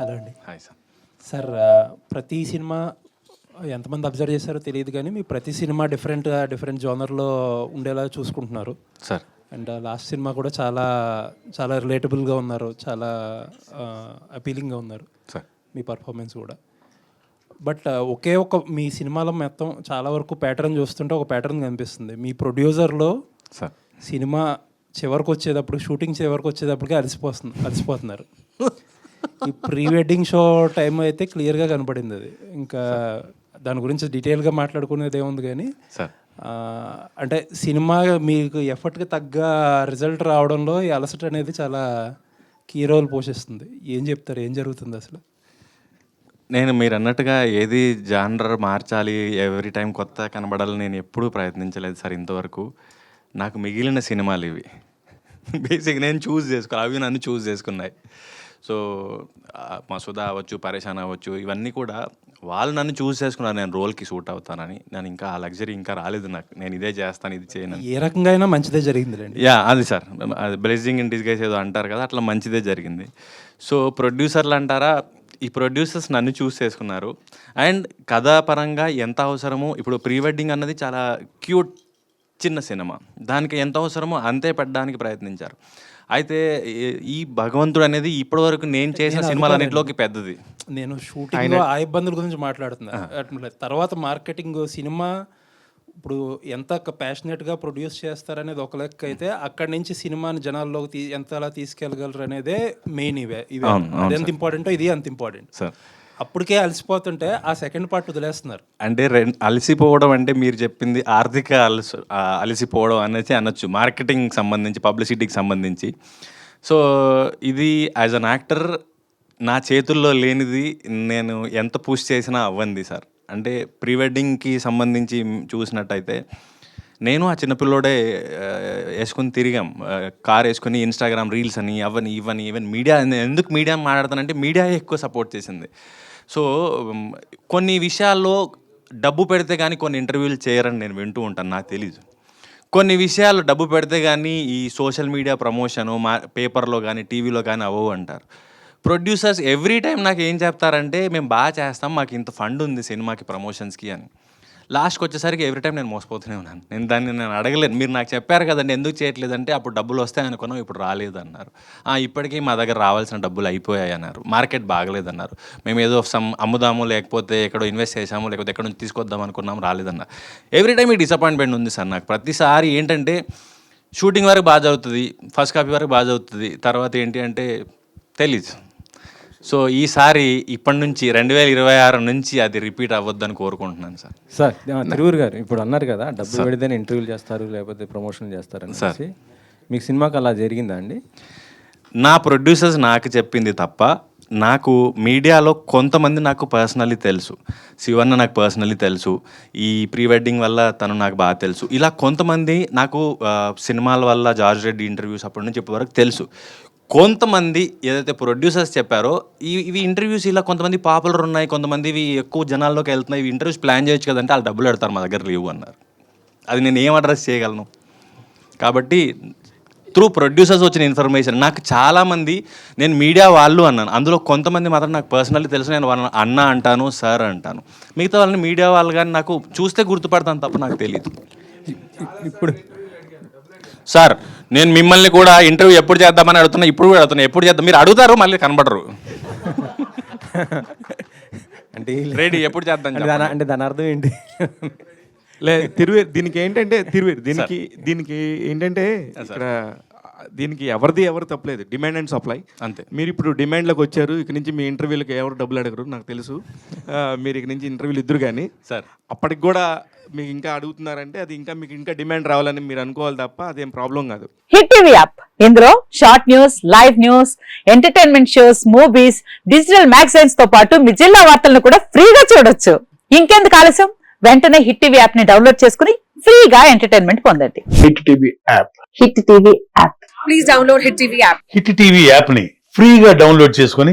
Hello అండి. Hi sir. Sir ప్రతి cinema ఎంతమంది అబ్జర్వ్ చేశారో తెలియదు కానీ మీ ప్రతి సినిమా డిఫరెంట్ డిఫరెంట్ జోనర్లో ఉండేలా చూసుకుంటున్నారు. సార్. అండ్ లాస్ట్ సినిమా కూడా చాలా చాలా రిలేటబుల్గా ఉన్నారు చాలా అపీలింగ్గా ఉన్నారు. సార్. మీ పర్ఫార్మెన్స్ కూడా. బట్ ఒకే ఒక మీ సినిమాలో మొత్తం చాలా వరకు ప్యాటర్న్ చూస్తుంటే ఒక ప్యాటర్న్ కనిపిస్తుంది. మీ ప్రొడ్యూసర్లో సార్. సినిమా చివరికి వచ్చేటప్పుడు షూటింగ్ చివరికి వచ్చేటప్పటికే అలసిపోతుంది అలసిపోతున్నారు. ఈ ప్రీ వెడ్డింగ్ షో టైం అయితే క్లియర్గా కనపడింది అది. ఇంకా దాని గురించి డీటెయిల్గా మాట్లాడుకునేది ఏముంది కానీ అంటే సినిమా మీకు ఎఫర్ట్కి తగ్గ రిజల్ట్ రావడంలో ఈ అలసట అనేది చాలా కీ రోల్ పోషిస్తుంది. ఏం చెప్తారు? ఏం జరుగుతుంది అసలు? నేను మీరు అన్నట్టుగా ఏది జానర్ మార్చాలి ఎవ్రీ టైం కొత్త కనబడాలని నేను ఎప్పుడూ ప్రయత్నించలేదు సార్ ఇంతవరకు. నాకు మిగిలిన సినిమాలు ఇవి. బేసిక్ నేను చూస్ చేసుకో అవి నన్ను చూస్ చేసుకున్నాయి. సో మసూదా అవ్వచ్చు పరేషాన్ అవ్వచ్చు ఇవన్నీ కూడా వాళ్ళు నన్ను చూస్ చేసుకున్నారు. నేను రోల్కి సూట్ అవుతానని. నేను ఇంకా ఆ లగ్జరీ ఇంకా రాలేదు నాకు. నేను ఇదే చేస్తాను ఇది చేయను ఏ రకంగా అయినా మంచిదే జరిగిందిలేండి. యా అది సార్. బ్లెస్సింగ్ ఇన్ డిస్గైస్ ఏదో అంటారు కదా అట్లా మంచిదే జరిగింది. సో ప్రొడ్యూసర్లు అంటారా ఈ ప్రొడ్యూసర్స్ నన్ను చూస్ చేసుకున్నారు. అండ్ కథాపరంగా ఎంత అవసరమో ఇప్పుడు ప్రీ వెడ్డింగ్ అన్నది చాలా క్యూట్ చిన్న సినిమా. దానికి ఎంత అవసరమో అంతే పెట్టడానికి ప్రయత్నించారు. అయితే ఈ- భగవంతుడు అనేది ఇప్పటివరకు నేను చేసిన సినిమాలన్నింటిలోకి పెద్దది. నేను షూటింగ్ ఆ ఇబ్బందుల గురించి మాట్లాడుతున్నా. అట్లా తర్వాత మార్కెటింగ్ సినిమా ఇప్పుడు ఎంత ప్యాషనెట్గా ప్రొడ్యూస్ చేస్తారనేది ఒక లెక్క అయితే అక్కడి నుంచి సినిమాని జనాల్లోకి తీ ఎంతలా తీసుకెళ్ళగలరు అనేదే మెయిన్ ఇవే ఇవే. అది ఎంత ఇంపార్టెంటో ఇది అంత ఇంపార్టెంట్. సార్ అప్పటికే అలసిపోతుంటే ఆ సెకండ్ పార్ట్ వదిలేస్తున్నారు. అంటే రెండు అలసిపోవడం అంటే మీరు చెప్పింది ఆర్థిక అలసి అలసిపోవడం అనేది అనొచ్చు. మార్కెటింగ్ సంబంధించి పబ్లిసిటీకి సంబంధించి. సో ఇది యాజ్ అన్ యాక్టర్ నా చేతుల్లో లేనిది నేను ఎంత పూష్ చేసినా అవ్వంది సార్. అంటే ప్రీ వెడ్డింగ్కి సంబంధించి చూసినట్టయితే నేను ఆ చిన్నపిల్లోడే వేసుకుని తిరిగాం. కార్ వేసుకుని ఇన్స్టాగ్రామ్ రీల్స్ అని అవని ఇవని ఈవెన్ మీడియా ఎందుకు మీడియా మాట్లాడతానంటే మీడియా ఎక్కువ సపోర్ట్ చేసింది. సో కొన్ని విషయాల్లో డబ్బు పెడితే కానీ కొన్ని ఇంటర్వ్యూలు చేయరని నేను వింటూ ఉంటాను నాకు తెలీదు. కొన్ని విషయాలు డబ్బు పెడితే కానీ ఈ సోషల్ మీడియా ప్రమోషను మా పేపర్లో కానీ టీవీలో కానీ అవ్వవు అంటారు. ప్రొడ్యూసర్స్ ఎవ్రీ టైం నాకు ఏం చెప్తారంటే మేము బాగా చేస్తాం మాకు ఇంత ఫండ్ ఉంది సినిమాకి ప్రమోషన్స్కి అని. లాస్ట్కి వచ్చేసరికి ఎవ్రీ టైం నేను మోసపోతూనే ఉన్నాను. నేను దాన్ని నేను అడగలేను మీరు నాకు చెప్పారు కదండి ఎందుకు చేయట్లేదంటే అప్పుడు డబ్బులు వస్తాయి అనుకున్నాం ఇప్పుడు రాలేదు అన్నారు ఇప్పటికీ మా దగ్గర రావాల్సిన డబ్బులు అయిపోయాయి అన్నారు. మార్కెట్ బాగలేదన్నారు. మేము ఏదో సమ్ అమ్ముదాము లేకపోతే ఎక్కడో ఇన్వెస్ట్ చేసాము లేకపోతే ఎక్కడ నుంచి తీసుకొద్దాం అనుకున్నాం రాలేదన్నారు. ఎవ్రీ టైం ఈ డిసప్పాయింట్మెంట్ ఉంది సార్ నాకు. ప్రతిసారి ఏంటంటే షూటింగ్ వరకు బాగా చదువుతుంది ఫస్ట్ కాపీ వరకు బాగా చదువుతుంది తర్వాత ఏంటి అంటే తెలీదు. సో ఈసారి ఇప్పటి నుంచి రెండు వేల ఇరవై ఆరు నుంచి అది రిపీట్ అవ్వద్దని కోరుకుంటున్నాను సార్. సార్ తిరువురు గారు ఇప్పుడు అన్నారు కదా డబ్బు పెడితేనే ఇంటర్వ్యూలు చేస్తారు లేకపోతే ప్రమోషన్ చేస్తారు అనేసి మీకు సినిమాకి అలా జరిగిందా అండి? నా ప్రొడ్యూసర్స్ నాకు చెప్పింది తప్ప నాకు మీడియాలో కొంతమంది నాకు పర్సనల్లీ తెలుసు. శివన్న నాకు పర్సనల్లీ తెలుసు. ఈ ప్రీ వెడ్డింగ్ వల్ల తను నాకు బాగా తెలుసు. ఇలా కొంతమంది నాకు సినిమాల వల్ల జార్జ్ రెడ్డి ఇంటర్వ్యూస్ అప్పటి నుంచి ఇప్పటి వరకు తెలుసు. కొంతమంది ఏదైతే ప్రొడ్యూసర్స్ చెప్పారో ఇవి ఇంటర్వ్యూస్ ఇలా కొంతమంది పాపులర్ ఉన్నాయి కొంతమంది ఇవి ఎక్కువ జనాల్లోకి వెళ్తున్నాయి ఇవి ఇంటర్వ్యూస్ ప్లాన్ చేయొచ్చు కదంటే వాళ్ళు డబ్బులు పెడతారు మా దగ్గర లేవు అన్నారు. అది నేను ఏం అడ్రస్ చేయగలను? కాబట్టి త్రూ ప్రొడ్యూసర్స్ వచ్చిన ఇన్ఫర్మేషన్ నాకు చాలామంది నేను మీడియా వాళ్ళు అన్నాను. అందులో కొంతమంది మాత్రం నాకు పర్సనల్లీ తెలుసు నేను వాళ్ళని అన్న అంటాను సార్ అంటాను. మిగతా వాళ్ళని మీడియా వాళ్ళు కానీ నాకు చూస్తే గుర్తుపడతాను తప్ప నాకు తెలియదు ఇప్పుడు సార్ నేను మిమ్మల్ని కూడా ఇంటర్వ్యూ ఎప్పుడు చేద్దామని అడుగుతున్నా ఇప్పుడు కూడా అడుగుతున్నా. ఎప్పుడు చేద్దాం? మీరు అడుగుతారు మళ్ళీ కనబడరు. అంటే రెడీ ఎప్పుడు చేద్దాం అంటే దాని అంటే దాని అర్థం ఏంటి? లే తిరువేరు దీనికి ఏంటంటే తిరువేరు దీనికి దీనికి ఏంటంటే ఇక్కడ దీనికి ఎవరిది ఎవరు తప్పలేదు. డిమాండ్ అండ్ సప్లై అంతే. మీరు ఇప్పుడు డిమాండ్లోకి వచ్చారు ఇక నుంచి మీ ఇంటర్వ్యూలకు ఎవరు డబ్బులు అడగరు నాకు తెలుసు. మీరు ఇక నుంచి ఇంటర్వ్యూలు ఇద్దరు కానీ సార్. అప్పటికి కూడా మీకు ఇంకా అడుగుతున్నారంటే అది ఇంకా మీకు ఇంకా డిమాండ్ రావాలని మీరు అనుకోవాలి తప్ప అదేం ప్రాబ్లం కాదు. Hit TV app. ఇందులో short news live news entertainment shows movies digital మ్యాగజైన్స్తో పాటు మీ జిల్లా వార్తలను కూడా ఫ్రీగా చూడొచ్చు. ఇంకెందుకు ఆలస్యం? వెంటనే హిట్ టీవీ యాప్ని డౌన్లోడ్ చేసుకుని ఫ్రీగా ఎంటర్టైన్మెంట్ పొందండి. Hit TV app. Hit TV app. Hit TV app. ని ఫ్రీగా డౌన్లోడ్ చేసుకొని